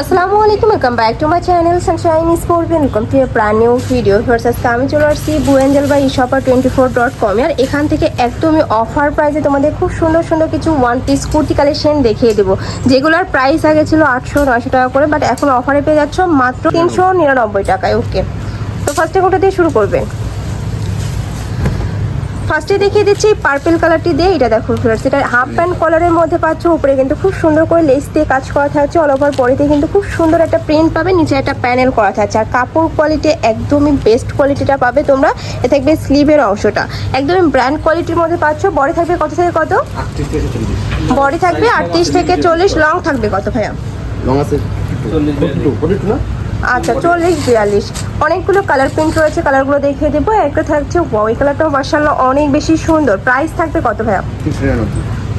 আসসালামু আলাইকুম welcome back to my channel sunshine sport welcome to প্রাণ নিউ ভিডিও ভার্সাস আমি চলে আসছি বা ইশপা টোয়েন্টি ফোর ডট কম আর এখান থেকে একদমই অফার প্রাইসে তোমাদের খুব সুন্দর সুন্দর কিছু ওয়ান পিস কুর্তি কালেকশন দেখিয়ে দেবো। যেগুলোর প্রাইস আগে ছিল আটশো নয়শো টাকা করে বাট এখন অফারে পেয়ে যাচ্ছ মাত্র তিনশো নিরানব্বই টাকায়। ওকে তো ফার্স্টে কোনটা দিয়ে শুরু করবেন? ফার্স্টে দেখিয়ে দিচ্ছি পার্পেল কালারটি দিয়ে এটা দেখো ফ্রেন্ডস এটা হাফ প্যান্ট কলারের মধ্যে পাচ্ছ উপরে কিন্তু খুব সুন্দর করে লেস দিয়ে কাজ করা থাকছে অল ওভার বডিতে কিন্তু খুব সুন্দর একটা প্রিন্ট পাবে নিচে একটা প্যানেল করা থাকছে আর কাপড় কোয়ালিটি একদমই বেস্ট কোয়ালিটিটা পাবে তোমরা এ থাকবে স্লিভের অংশটা একদমই ব্র্যান্ড কোয়ালিটির মধ্যে পাচ্ছ বডি থাকবে কত থেকে কত? বডি থাকবে আটত্রিশ থেকে চল্লিশ লং থাকবে কত ভাইয়া? লং আছে। আচ্ছা চল্লিশ বিয়াল্লিশ। অনেকগুলো কালার প্রিন্ট রয়েছে কালারগুলো দেখিয়ে দেবো। একটা থাকছে ওই কালারটাও মার্শাল্লাহ অনেক বেশি সুন্দর। প্রাইস থাকবে কত ভাইয়া?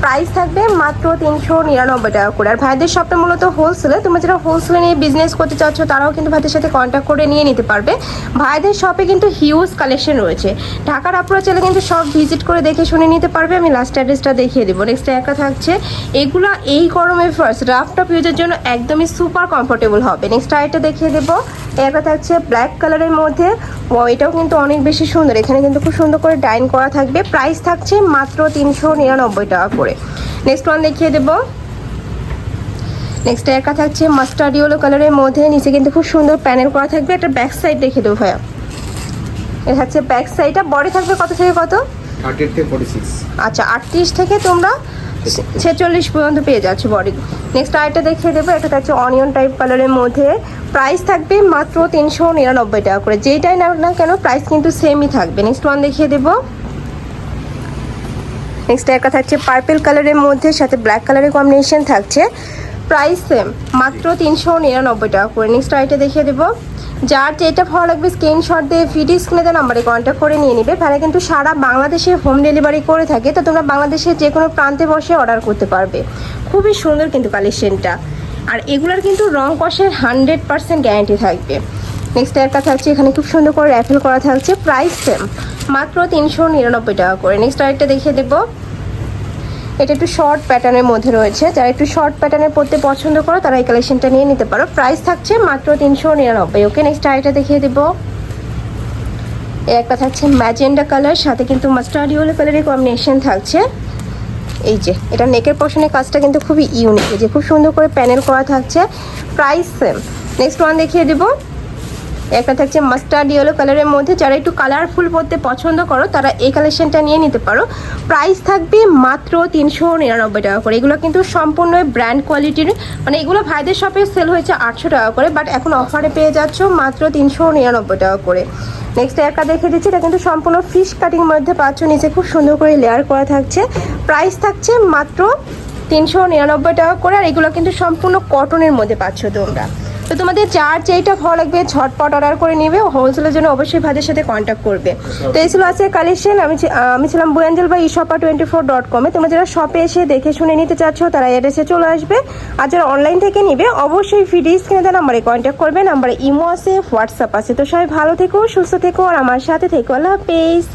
প্রাইস থাকবে মাত্র তিনশো নিরানব্বই টাকা করে। আর ভাইদের শপটা মূলত হোলসেলে তোমরা যারা হোলসেলে নিয়ে বিজনেস করতে চাচ্ছ, তারাও কিন্তু ভাইদের সাথে কন্ট্যাক্ট করে নিয়ে নিতে পারবে। ভাইদের শপে কিন্তু হিউজ কালেকশন রয়েছে। ঢাকার আপনারা চাইলে কিন্তু সব ভিজিট করে দেখে শুনে নিতে পারবে। আমি লাস্ট অ্যাড্রেসটা দেখিয়ে দেবো। নেক্সট একটা থাকছে। এগুলো এই গরমে ফার্স্ট রাফ টপ ইউজের জন্য একদমই সুপার কমফোর্টেবল হবে। নেক্সট আরেকটা দেখিয়ে দেবো। একটা থাকছে ব্ল্যাক কালারের মধ্যে। এটাও কিন্তু অনেক বেশি সুন্দর। এখানে কিন্তু খুব সুন্দর করে ডাইন করা থাকবে। প্রাইস থাকছে মাত্র তিনশো নিরানব্বই টাকা করে। নেক্সট ওয়ান দেখিয়ে দেবো। নেক্সট একা থাকছে মাস্টার্ড ইয়েলো কালারের মধ্যে নিচে কিন্তু খুব সুন্দর প্যানেল করা থাকবে। একটা ব্যাক সাইড দেখিয়ে দেবো ভাইয়া। এটা হচ্ছে ব্যাক সাইডটা বডি থাকবে কত থেকে কত? আচ্ছা আটত্রিশ থেকে তোমরা ছেচল্লিশ পর্যন্ত পেয়ে যাচ্ছ বডি নেক্সট আরেকটা দেখিয়ে দেবো। এটা থাকছে অনিয়ন টাইপ কালারের মধ্যে। প্রাইস থাকবে মাত্র তিনশো নিরানব্বই টাকা করে। যেইটাই না না কেন প্রাইস কিন্তু সেমই থাকবে। নেক্সট ওয়ান দেখিয়ে দেবো। নেক্সট একটা থাকছে পার্পেল কালারের মধ্যে, সাথে ব্ল্যাক কালারের কম্বিনেশন থাকছে। প্রাইস সেম মাত্র তিনশো নিরানব্বই টাকা করে। নেক্সট আইটা দেখিয়ে দেবো। যার যেটা ভালো লাগবে স্ক্রিনশট দিয়ে ভিডিও স্ক্রিনে দেওয়া নাম্বারে কন্ট্যাক্ট করে নিয়ে নেবে। তারা কিন্তু সারা বাংলাদেশে হোম ডেলিভারি করে থাকে, তো তোমরা বাংলাদেশের যে কোনো প্রান্তে বসে অর্ডার করতে পারবে। খুবই সুন্দর কিন্তু কালেকশনটা আর এগুলোর কিন্তু রং কষের হান্ড্রেড পার্সেন্ট গ্যারান্টি থাকবে। নেক্সট একটা থাকছে, এখানে খুব সুন্দর করে র্যাফেল করা থাকছে প্রাইস সেম মাত্র তিনশো নিরানব্বই টাকা করে। নেক্সট আরেকটা দেখিয়ে দেবো। এটা একটু শর্ট প্যাটার্নের মধ্যে রয়েছে। যারা একটু শর্ট প্যাটার্নের পড়তে পছন্দ করো, তারা এই কালেকশনটা নিয়ে নিতে পারো। প্রাইস থাকছে মাত্র তিনশো নিরানব্বই। ওকে নেক্সট আরেকটা দেখিয়ে দেবো। একটা থাকছে ম্যাজেন্ডা কালার সাথে কিন্তু মাস্টার্ড ইউলো কালারের কম্বিনেশন থাকছে। এই যে, এটা নেকের পশনের কাজটা কিন্তু খুবই ইউনিক এই যে, খুব সুন্দর করে প্যানেল করা থাকছে। প্রাইস সেম নেক্সট ওয়ান দেখিয়ে দেবো। একটা থাকছে মাস্টার্ড ইয়েলো কালারের মধ্যে। যারা একটু কালারফুল পরতে পছন্দ করো, তারা এই কালেকশনটা নিয়ে নিতে পারো। প্রাইস থাকবে মাত্র তিনশো নিরানব্বই টাকা করে। এগুলো কিন্তু সম্পূর্ণ ব্র্যান্ড কোয়ালিটির মানে এগুলো ভাইদের শপে সেল হয়েছে আটশো টাকা করে বাট এখন অফারে পেয়ে যাচ্ছ মাত্র তিনশো নিরানব্বই টাকা করে। নেক্সট একটা দেখে দিচ্ছি, এটা কিন্তু সম্পূর্ণ ফিশ কাটিং মধ্যে পাচ্ছ। নিচে খুব সুন্দর করে লেয়ার করা থাকছে। প্রাইস থাকছে মাত্র তিনশো নিরানব্বই টাকা করে, আর এগুলো কিন্তু সম্পূর্ণ কটনের মধ্যে পাচ্ছ তোমরা। তো তোমাদের যার যেইটা ভালো লাগবে ঝটপট অর্ডার করে নিবে হোলসেলের জন্য অবশ্যই ভাইদের সাথে কন্ট্যাক্ট করবে। তো এই ছিল আজকের কালেকশন আমি আমি ছিলাম বুয়াঞ্জেল বা ইশপা টোয়েন্টি ফোর ডট কমে তোমরা যারা শপে এসে দেখে শুনে নিতে চাচ্ছ, তারা অ্যাড্রেসে চলে আসবে। আর যারা অনলাইন থেকে নিবে, অবশ্যই ভিডিও স্ক্রিনে দেওয়া নাম্বারে কন্ট্যাক্ট করবে। নাম্বারে ইমো আছে হোয়াটসঅ্যাপ আছে। তো সবাই ভালো থেকো, সুস্থ থেকো, আর আমার সাথে থেকো। আল্লাহ হাফেজ।